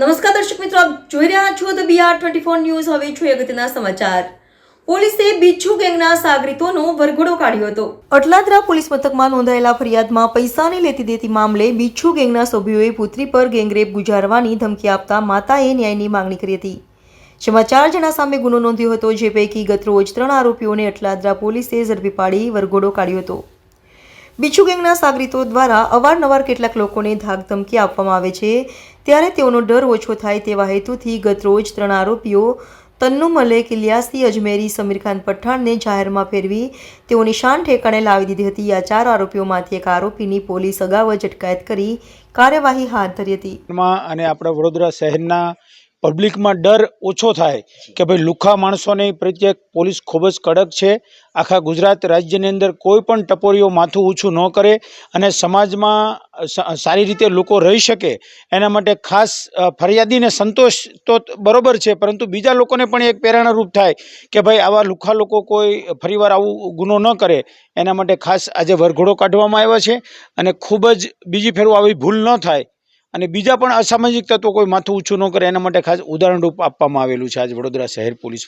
નમસ્કાર દર્શક મિત્રો, આપ જોઈ રહ્યા છો the Bihar twenty four news હવે છું અગત્યના સમાચાર. પોલીસે બિચ્છુ ગેંગના સાગરીતોનો વરઘોડો કાઢ્યો હતો. અટલાદરા પોલીસ મથકમાં નોંધાયેલા ફરિયાદમાં પૈસાની લેતી દેતી મામલે બિચ્છુ ગેંગના સભ્યોએ પુત્રી પર ગેંગરેપ ગુજારવાની ધમકી આપતા માતાએ ન્યાયની માંગણી કરી હતી. જેમાં ચાર જણા સામે ગુનો નોંધ્યો હતો, જે પૈકી ગતરોજ ત્રણ આરોપીઓને અટલાદરા પોલીસે ઝડપી પાડી વરઘોડો કાઢ્યો હતો. બિચ્છુ ગેંગના સાગરીતો દ્વારા અવારનવાર કેટલાક લોકોને ધાક ધમકી આપવામાં આવે છે. ત્યારે તેઓનો ડર ઓછો થાય તેવા હેતુથી ગતરોજ ત્રણ આરોપીઓ તન્નુ મલેક, ઇલિયાસી, અજમેરી સમીર ખાન પઠાણને જાહેરમાં ફેરવી તેઓની શાન ઠેકાણે લાવી દીધી હતી. આ ચાર આરોપીઓમાંથી એક આરોપીની પોલીસ અગાઉ જ અટકાયત કરી કાર્યવાહી હાથ ધરી હતી. અને આપણા વડોદરા શહેરના પબ્લિકમાં ડર ઓછો થાય કે ભાઈ લુખ્ખા માણસોને પ્રત્યે પોલીસ ખૂબ જ કડક છે. આખા ગુજરાત રાજ્યની અંદર કોઈ પણ ટપોરીઓ માથું ઊંચું ન કરે અને સમાજમાં સારી રીતે લોકો રહી શકે એના માટે ખાસ ફરિયાદીને સંતોષ તો બરોબર છે, પરંતુ બીજા લોકોને પણ એક પ્રેરણારૂપ થાય કે ભાઈ આવા લુખ્ખા લોકો કોઈ ફરીવાર આવું ગુનો ન કરે એના માટે ખાસ આજે વરઘોડો કાઢવામાં આવ્યો છે અને ખૂબ જ બીજી ફેરું આવી ભૂલ ન થાય. અને બીજા પણ અસામાજિક તત્વો કોઈ માથું ઊંચું ન કરે, એના માટે ખાસ ઉદાહરણરૂપ આપવામાં આવેલું છે આજ વડોદરા શહેર પોલીસ